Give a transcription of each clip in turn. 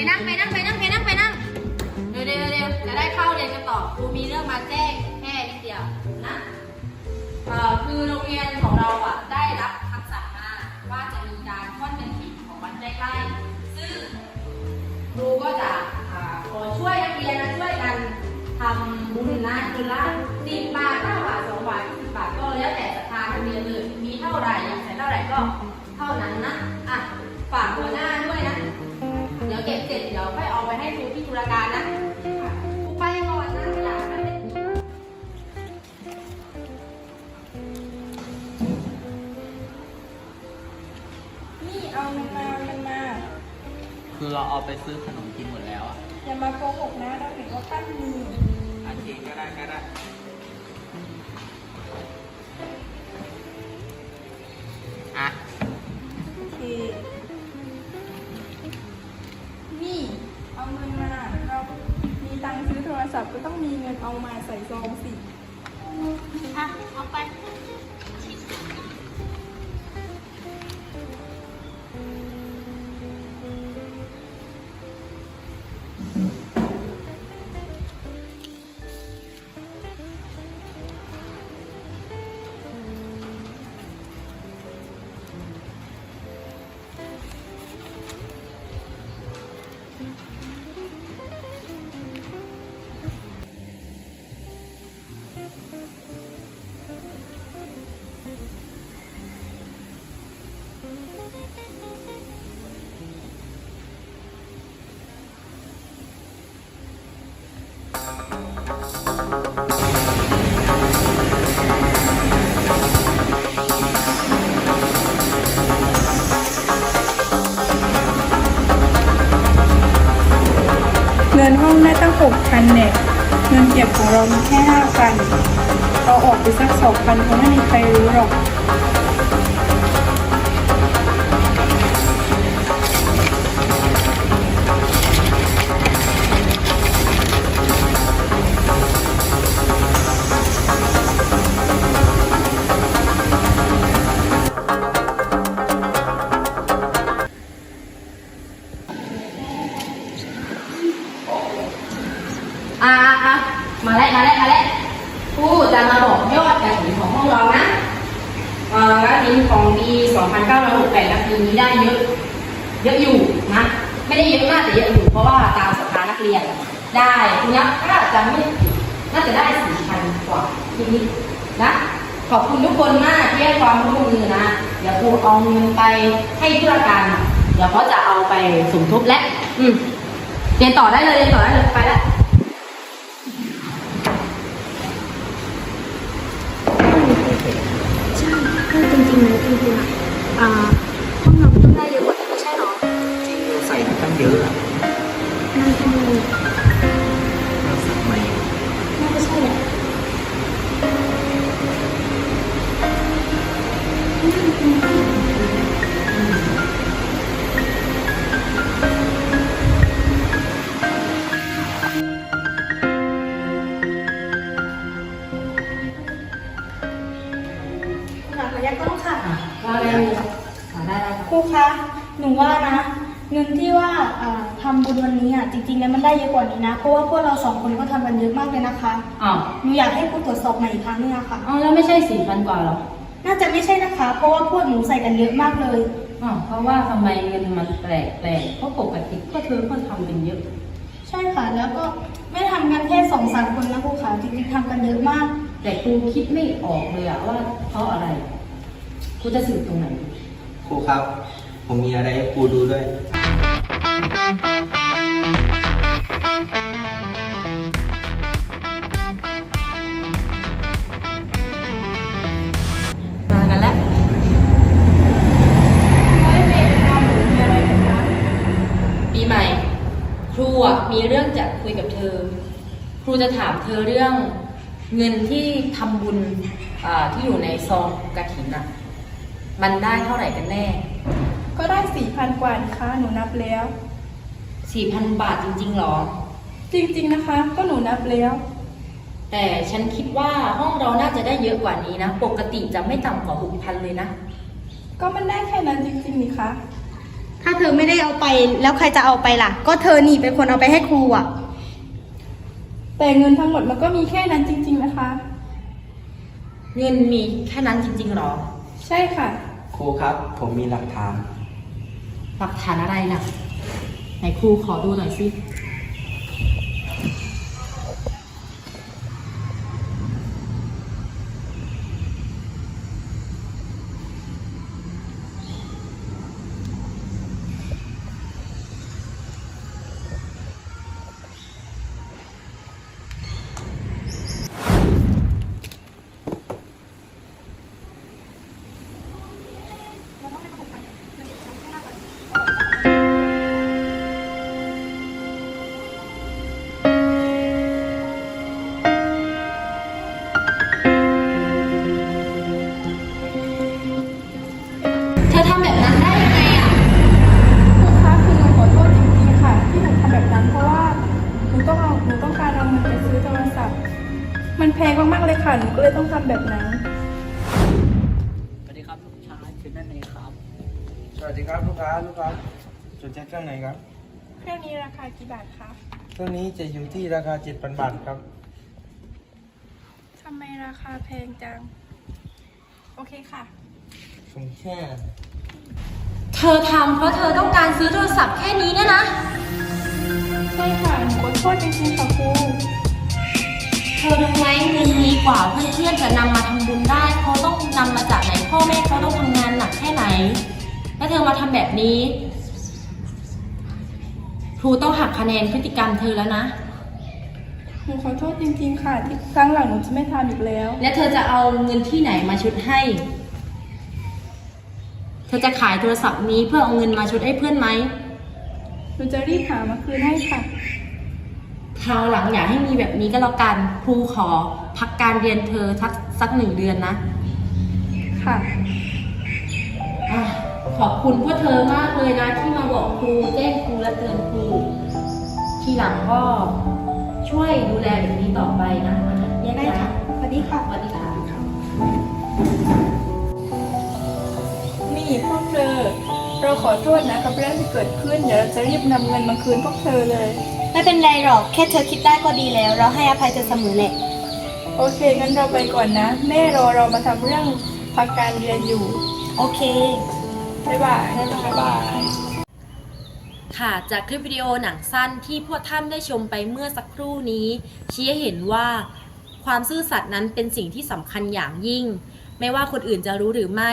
ไปนั่งไปนั่งไปนั่งไปนั่งไปนั่งเร็วเร็วเร็วจะได้เข้าเรียนกันต่อครูมีเรื่องมาแจ้งแค่นิดเดียวนะเอ่อคือโรงเรียนของเราอะได้รับคำสั่งมาว่าจะมีการทอดกระถิ่นของวัดใกล้ๆซึ่งครูก็จะอ่าขอช่วยนักเรียนนะช่วยกันทำบุญนะคนละสิบบาทห้าบาทสองบาทสิบบาทก็แล้วแต่ศรัทธานักเรียนเลยมีเท่าไหร่อยากใส่เท่าไหร่ก็เท่านั้นนะอะฝากหัวหน้าด้วยนะ เดี๋ยวเก็บเสร็จเดี๋ยวค่อยเอาไปให้ครูที่ตุลาการนะครูไปก่อนนะอย่าไปเล่นนี่เอามันมาเอามันมา คือเราเอาไปซื้อขนมกินหมดแล้วอะอย่ามาโกหกนะเราเห็นว่าปั้นมีอาจริงก็ได้ก็ได้ ศัพท์ก็ต้องมีเงินเอามาใส่ซองสิ อะ เอาไป ได้ตั้งหกพันเนี่ยเงินเก็บของเรามีแค่ห้าพันเราออกไปสักสองพันคงไม่มีใครรู้หรอก มาแล้วมาแล้วมาแล้วครูจะมาบอกยอดกระถิ่นของห้องเรานะกระถิ่นของปี2568นะปีนี้ได้เยอะเยอะอยู่นะไม่ได้เยอะมากแต่เยอะอยู่เพราะว่าตามสภานักเรียนได้ทีนี้ถ้าจะไม่น่าจะได้สี่พันกว่าทีนิดๆนะขอบคุณทุกคนมากที่ให้ความร่วมมือนะเดี๋ยวครูเอาเงินไปให้ธุรการเดี๋ยวเขาจะเอาไปสมทบและอืมเรียนต่อได้เลยเรียนต่อได้เลยไปแล้ว ใช่ ก็จริงๆนะ เลยอ่าได้ได้ครับครูคะหนูว่านะ เงินที่ว่าอ่าทำบุญวันนี้อะจริงๆแล้วมันได้เยอะกว่านี้นะเพราะว่าพวกเราสองคนก็ทำกันเยอะมากเลยนะคะอ้าวหนูอยากให้ครูตรวจสอบใหม่อีกครั้งนึงอะค่ะ อ้าวแล้วไม่ใช่สี่พันกว่าหรอน่าจะไม่ใช่นะคะ เพราะว่าพวกหนูใส่กันเยอะมากเลย อ้าวเพราะว่าทำไมเงินมันแปลกแปลกเพราะปกติก็เธอก็ทำเป็นเยอะ ใช่ค่ะ แล้วก็ไม่ทำกันแค่สองสามคนนะครูขาจริงๆทำกันเยอะมาก แต่ครูคิดไม่ออกเลยอะว่าเพราะอะไร ครูจะสื่อตรงไหน ครูครับ ผมมีอะไรให้ครูดูด้วย มากันแล้ว ปีใหม่ ครูอะมีเรื่องจะคุยกับเธอ ครูจะถามเธอเรื่องเงินที่ทำบุญอ่าที่อยู่ในซองกระถินอะ มันได้เท่าไหร่กันแน่ ก็ได้สี่พันกว่านะคะหนูนับแล้วสี่พันบาทจริงๆหรอ จริงๆนะคะ ก็หนูนับแล้ว แต่ฉันคิดว่าห้องเราน่าจะได้เยอะกว่านี้นะ ปกติจะไม่ต่ำกว่าหกพันเลยนะ ก็มันได้แค่นั้นจริงๆนี่คะ ถ้าเธอไม่ได้เอาไปแล้วใครจะเอาไปล่ะ ก็เธอนี่เป็นคนเอาไปให้ครูอะ แต่เงินทั้งหมดมันก็มีแค่นั้นจริง ๆนะคะ เงินมีแค่นั้นจริงๆหรอ ใช่ค่ะค รูครับ ผมมีหลักฐาน หลักฐานอะไรน่ะไหนครูขอดูหน่อยสิ หนูต้องเอาหนูต้องการเอาเงินไปซื้อโทรศัพท์ มันแพงมากๆเลยค่ะ หนูก็เลยต้องทำแบบนั้น สวัสดีครับลูกชายชื่อนั่นเองครับ สวัสดีครับลูกค้าลูกค้าสนใจเครื่องไหนครับเครื่องนี้ราคากี่บาทคะเครื่องนี้จะอยู่ที่ราคา 7,000 บาทครับ ทำไมราคาแพงจัง โอเคค่ะ ผมแค่ เธอทำเพราะเธอต้องการซื้อโทรศัพท์แค่นี้เนี่ยนะใช่ค่ะหนูขอโทษจริงๆค่ะครูเธอรู้ไหมเงินมีกว่าเพื่อนๆจะนำมาทำบุญได้เขาต้องนำมาจากไหนพ่อแม่เขาต้องทำงานหนักแค่ไหน แล้วเธอมาทำแบบนี้ครูต้องหักคะแนนพฤติกรรมเธอแล้วนะ หนูขอโทษจริงๆค่ะ ที่ครั้งหลังหนูจะไม่ทำอีกแล้ว และเธอจะเอาเงินที่ไหนมาชดให้ เธอจะขายโทรศัพท์นี้เพื่อเอาเงินมาชดให้เพื่อนไหมห นูจะรีบหามาคืนให้ค่ะ คราวหลังอย่าให้มีแบบนี้ก็แล้วกัน ครูขอพักการเรียนเธอสักสักหนึ่งเดือนนะค่ะอะขอบคุณพวกเธอมากเลยนะ ที่มาบอกครูแจ้งครูและเตือนครู ทีหลังก็ช่วยดูแลแบบนี้ต่อไปนะแยกได้ย้ายค่ะ สวัสดีค่ะ สวัสดีค่ะ เราขอโทษนะกับเรื่องที่เกิดขึ้น เดี๋ยวเราจะรีบนำเงินมาคืนพวกเธอเลย ไม่เป็นไรหรอก แค่เธอคิดได้ก็ดีแล้ว เราให้อภัยเธอเสมอแหละ โอเคงั้นเราไปก่อนนะ แม่รอเรามาทำเรื่องพักการเรียนอยู่ โอเค บ๊ายบายบ๊ายบาย ค่ะจากคลิปวิดีโอหนังสั้นที่พวกท่านได้ชมไปเมื่อสักครู่นี้ ชี้ให้เห็นว่า ความซื่อสัตย์นั้นเป็นสิ่งที่สำคัญอย่างยิ่ง ไม่ว่าคนอื่นจะรู้หรือไม่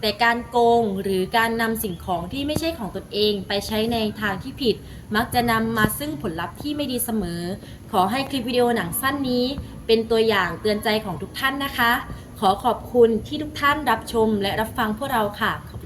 แต่การโกงหรือการนำสิ่งของที่ไม่ใช่ของตนเองไปใช้ในทางที่ผิด มักจะนำมาซึ่งผลลัพธ์ที่ไม่ดีเสมอ ขอให้คลิปวิดีโอหนังสั้นนี้ เป็นตัวอย่างเตือนใจของทุกท่านนะคะ ขอขอบคุณที่ทุกท่านรับชมและรับฟังพวกเราค่ะขอบ